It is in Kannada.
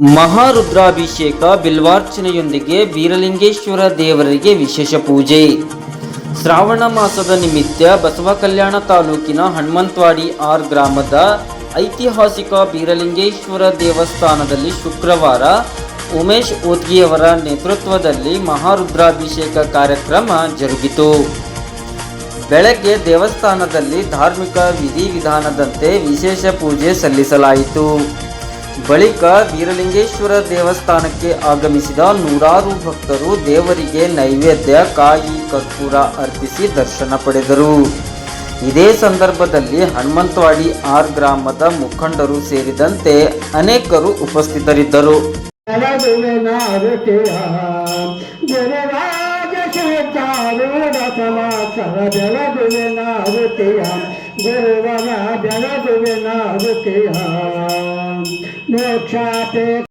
ಮಹಾರುದ್ರಾಭಿಷೇಕ ಬಿಲ್ವಾರ್ಚನೆಯೊಂದಿಗೆ ಬೀರಲಿಂಗೇಶ್ವರ ದೇವರಿಗೆ ವಿಶೇಷ ಪೂಜೆ. ಶ್ರಾವಣ ಮಾಸದ ನಿಮಿತ್ತ ಬಸವ ಕಲ್ಯಾಣ ತಾಲೂಕಿನ ಹನುಮಂತವಾಡಿ ಆರ್ ಗ್ರಾಮದ ಐತಿಹಾಸಿಕ ಬೀರಲಿಂಗೇಶ್ವರ ದೇವಸ್ಥಾನದಲ್ಲಿ ಶುಕ್ರವಾರ ಉಮೇಶ್ ಓದ್ಗಿಯವರ ನೇತೃತ್ವದಲ್ಲಿ ಮಹಾರುದ್ರಾಭಿಷೇಕ ಕಾರ್ಯಕ್ರಮ ಜರುಗಿತು. ಬೆಳಗ್ಗೆ ದೇವಸ್ಥಾನದಲ್ಲಿ ಧಾರ್ಮಿಕ ವಿಧಿವಿಧಾನದಂತೆ ವಿಶೇಷ ಪೂಜೆ ಸಲ್ಲಿಸಲಾಯಿತು. ಬಳಿಕ ವೀರಲಿಂಗೇಶ್ವರ ದೇವಸ್ಥಾನಕ್ಕೆ ಆಗಮಿಸಿದ ನೂರಾರು ಭಕ್ತರು ದೇವರಿಗೆ ನೈವೇದ್ಯ, ಕಾಯಿ, ಕರ್ಪೂರ ಅರ್ಪಿಸಿ ದರ್ಶನ ಪಡೆದರು. ಇದೇ ಸಂದರ್ಭದಲ್ಲಿ ಹನುಮಂತವಾಡಿ ಆರ್ ಗ್ರಾಮದ ಮುಖಂಡರು ಸೇರಿದಂತೆ ಅನೇಕರು ಉಪಸ್ಥಿತರಿದ್ದರು. ಗುರುವನ ಜಲದುವೆನಾರುತಿಯ ಮೋಕ್ಷಾಪೇ